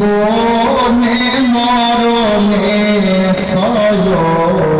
জীবনে মরণে সয়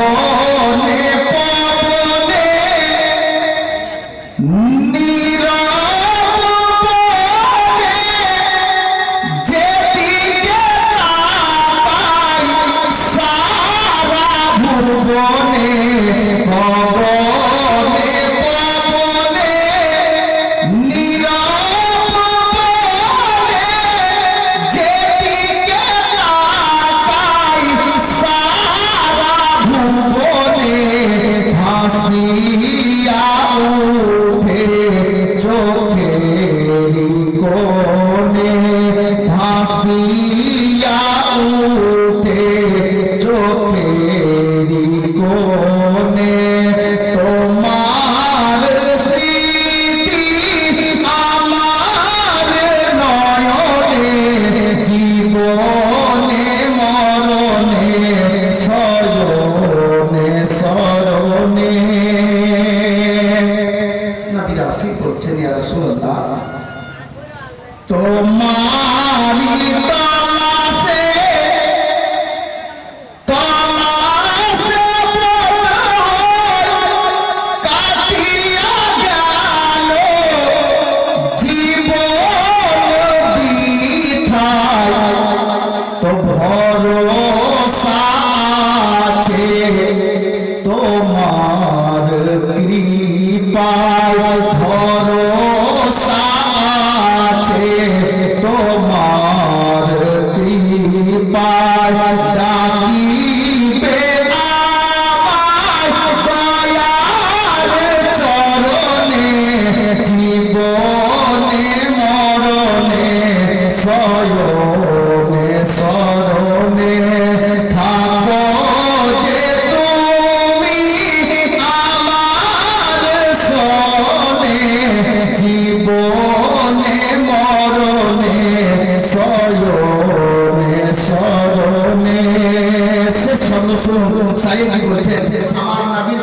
তোমারি তলাসে তলাসে কাটিয়া গেল জীবন বিথায়। তো ভরসা আছে তোমার কৃপায় ভরসা Bhagavad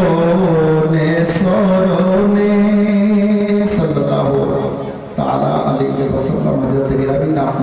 চরণে স্মরণে সাল্লাল্লাহু তাআলা আলাইহি ওয়াসাল্লাম হযরত ইব্রাহিম নাম